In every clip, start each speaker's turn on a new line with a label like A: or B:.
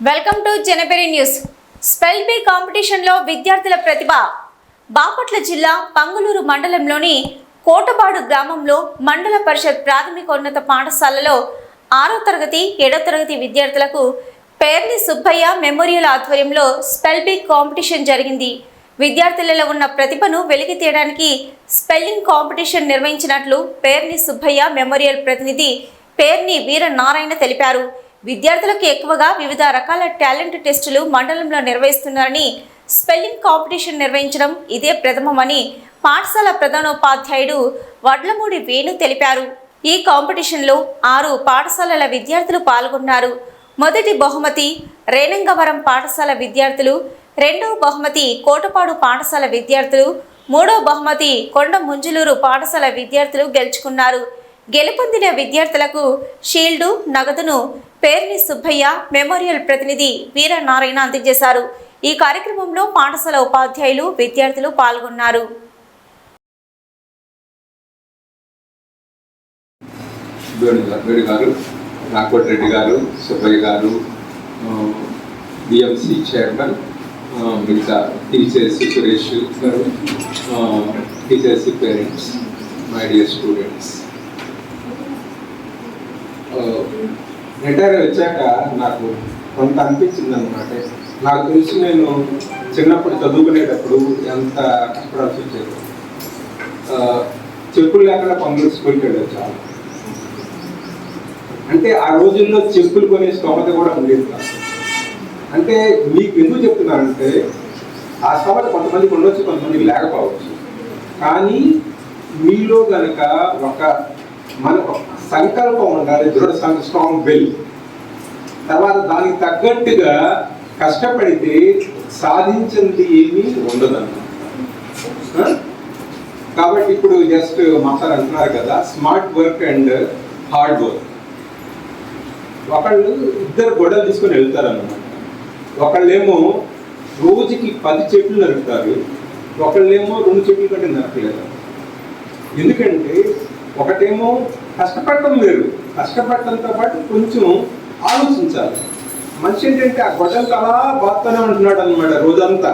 A: Welcome to Janapari news. Spell bee కాంపిటీషన్లో విద్యార్థుల ప్రతిభ. బాపట్ల జిల్లా పంగులూరు మండలంలోని కోటపాడు గ్రామంలో మండల పరిషత్ ప్రాథమికోన్నత పాఠశాలలో ఆరో తరగతి ఏడో తరగతి విద్యార్థులకు పేర్ని సుబ్బయ్య మెమోరియల్ ఆధ్వర్యంలో స్పెల్ బీ కాంపిటీషన్ జరిగింది. విద్యార్థులలో ఉన్న ప్రతిభను వెలికి తీయడానికి స్పెల్లింగ్ కాంపిటీషన్ నిర్వహించినట్లు పేర్ని సుబ్బయ్య మెమోరియల్ ప్రతినిధి పేర్ని వీర నారాయణ తెలిపారు. విద్యార్థులకు ఎక్కువగా వివిధ రకాల టాలెంట్ టెస్టులు మండలంలో నిర్వహిస్తున్నారని స్పెల్లింగ్ కాంపిటీషన్ నిర్వహించడం ఇదే ప్రథమమని పాఠశాల ప్రధానోపాధ్యాయుడు వడ్లమూడి వేణు తెలిపారు. ఈ కాంపిటీషన్లో ఆరు పాఠశాలల విద్యార్థులు పాల్గొన్నారు. మొదటి బహుమతి రేణంగవరం పాఠశాల విద్యార్థులు రెండవ బహుమతి కోటపాడు పాఠశాల విద్యార్థులు మూడవ బహుమతి కొండ ముంజులూరు పాఠశాల విద్యార్థులు గెలుచుకున్నారు. గెలుపొందిన విద్యార్థులకు షీల్డు నగదును పేర్ని సుబ్బయ్య మెమోరియల్ ప్రతినిధి వీరనారాయణ అందజేశారు. ఈ కార్యక్రమంలో పాఠశాల ఉపాధ్యాయులు విద్యార్థులు పాల్గొన్నారు.
B: వేణు గారు వేణు రెడ్డి గారు సుబ్బయ్య గారు బిఎంసి చైర్మన్ మిగతా teachers Suresh garu teachers parents my dear students. Retire వచ్చాక నాకు కొంత అనిపించింది అనమాట నాకు తెలిసి నేను చిన్నప్పుడు చదువుకునేటప్పుడు ఎంత కష్టపడాల్సి వచ్చేది చెప్పులు లేకుండా పంగులు స్కూల్కి వెళ్ళారు చాలా. అంటే ఆ రోజుల్లో చెప్పులు కొనే స్తోమత కూడా ఉండేది కాదు. అంటే మీకు ఎందుకు చెప్తున్నానంటే ఆ స్తోమత కొంతమందికి ఉండొచ్చు కొంతమందికి లేకపోవచ్చు. కానీ మీలో కనుక ఒక మన సంకల్పం ఉండాలి దృఢ సం- స్ట్రాంగ్ విల్ తర్వాత దానికి తగ్గట్టుగా కష్టపడితే సాధించింది ఏమీ ఉండదన్న కాబట్టి ఇప్పుడు జస్ట్ మాస్టర్ అంటున్నారు కదా smart work and hard work ఒకళ్ళు ఇద్దరు గొడవలు తీసుకొని వెళ్తారు అనమాట ఒకళ్ళేమో రోజుకి పది చెట్లు నరుకుతారు ఒకళ్ళేమో రెండు చెట్లు కంటే నరకలేదు ఎందుకంటే ఒకటేమో కష్టపడటం లేదు కష్టపడటంతో పాటు కొంచెం ఆలోచించాలి. మనిషి ఏంటంటే ఆ గొడవలకు అలా బాగుతూనే ఉంటున్నాడు అనమాట రోజంతా.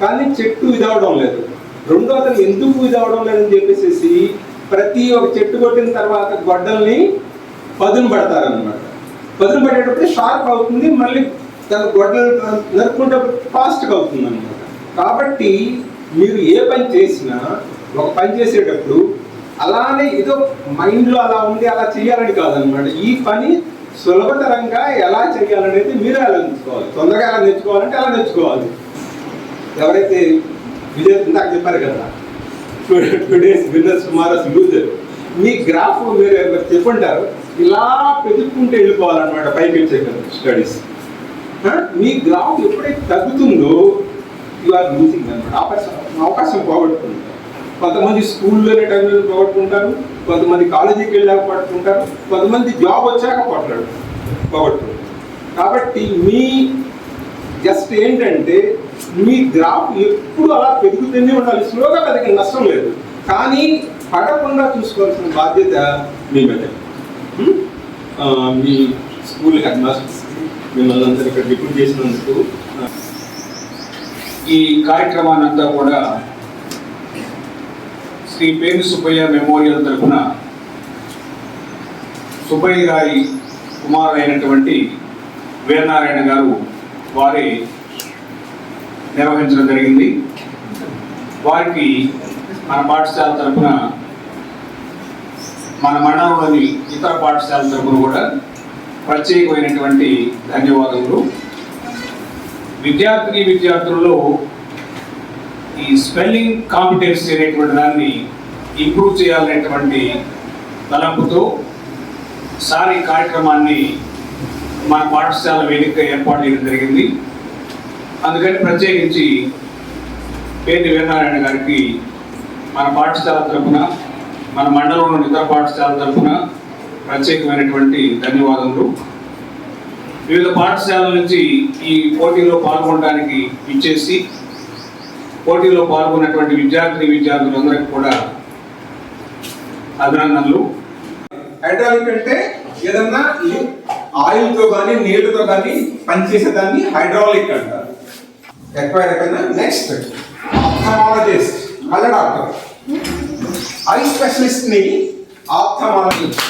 B: కానీ చెట్టు ఇదవడం లేదు. రెండో అతను ఎందుకు ఇదవడం లేదని చెప్పేసి ప్రతి ఒక చెట్టు కొట్టిన తర్వాత గొడ్డల్ని పదును పడతారనమాట పదును పడేటప్పుడు షార్ప్ అవుతుంది మళ్ళీ తన గొడ్డలు నరుక్కుంటే ఫాస్ట్గా అవుతుంది అనమాట కాబట్టి మీరు ఏ పని చేసినా ఒక పని చేసేటప్పుడు అలానే ఏదో మైండ్లో అలా ఉంది అలా చేయాలని కాదనమాట. ఈ పని సులభతరంగా ఎలా చేయాలనేది మీరే నేర్చుకోవాలి తొందరగా ఎలా నేర్చుకోవాలంటే అలా నేర్చుకోవాలి. ఎవరైతే విజయ్ ఇందాక చెప్పారు కదా today's winners tomorrow's loser మీ గ్రాఫ్ మీరు ఎవరు చెప్పుంటారు? ఇలా పెదుక్కుంటూ వెళ్ళిపోవాలన్నమాట పైకి వచ్చే స్టడీస్ మీ గ్రాఫ్ ఎప్పుడైతే తగ్గుతుందో యు ఆర్ లూజింగ్ అనమాట. అవకాశం అవకాశం పోగొట్టుకుంటారు కొంతమంది స్కూల్లోనే టైంలో పోగొట్టుకుంటారు కొంతమంది కాలేజీకి వెళ్ళాక పట్టుకుంటారు కొంతమంది జాబ్ వచ్చాక పోట్లాడు పోగొట్టుకుంటారు కాబట్టి మీ జస్ట్ ఏంటంటే మీ గ్రాఫ్ ఎప్పుడు అలా పెరుగుతూనే ఉండాలి. స్లోగా పెరిగిన నష్టం లేదు. కానీ పడకుండా చూసుకోవాల్సిన బాధ్యత మీ మీద. మీ స్కూల్ హెడ్ మిమ్మల్ని అందరూ ఇక్కడ డిప్యూట్ చేసినందుకు
C: ఈ కార్యక్రమాన్ని అంతా కూడా శ్రీ పేరు సుబ్బయ్య మెమోరియల్ తరఫున సుబ్బయ్య గారి కుమారుడైనటువంటి వీరనారాయణ గారు వారి నిర్వహించడం జరిగింది. వారికి మన పాఠశాల తరఫున మన మండలంలోని ఇతర పాఠశాల తరఫున కూడా ప్రత్యేకమైనటువంటి ధన్యవాదములు. విద్యార్థిని విద్యార్థులలో ఈ స్పెల్లింగ్ కాంపిటెన్సీ అనేటువంటి దాన్ని ఇంప్రూవ్ చేయాలనేటువంటి తలంపుతో సార్ ఈ కార్యక్రమాన్ని మన పాఠశాల వేదిక ఏర్పాటు చేయడం జరిగింది. అందుకని ప్రత్యేకించి పేరు వీరనారాయణ గారికి మన పాఠశాల తరఫున మన మండలంలోని ఇతర పాఠశాల తరఫున ప్రత్యేకమైనటువంటి ధన్యవాదములు. వివిధ పాఠశాలల నుంచి ఈ పోటీలో పాల్గొనడానికి ఇచ్చేసి పోటీలో పాల్గొన్నటువంటి విద్యార్థిని విద్యార్థులందరికీ కూడా అభినందనలు.
B: హైడ్రాలిక్ అంటే ఏదన్నా లింక్ ఆయిల్తో కానీ నీళ్ళతో కానీ పనిచేసేదాన్ని హైడ్రాలిక్ అంటారు. ఎక్వైర్ అయిపోయినా నెక్స్ట్ ఆప్థమాలజిస్ట్ మళ్ళీ డాక్టర్. I స్పెషలిస్ట్ని ophthalmologist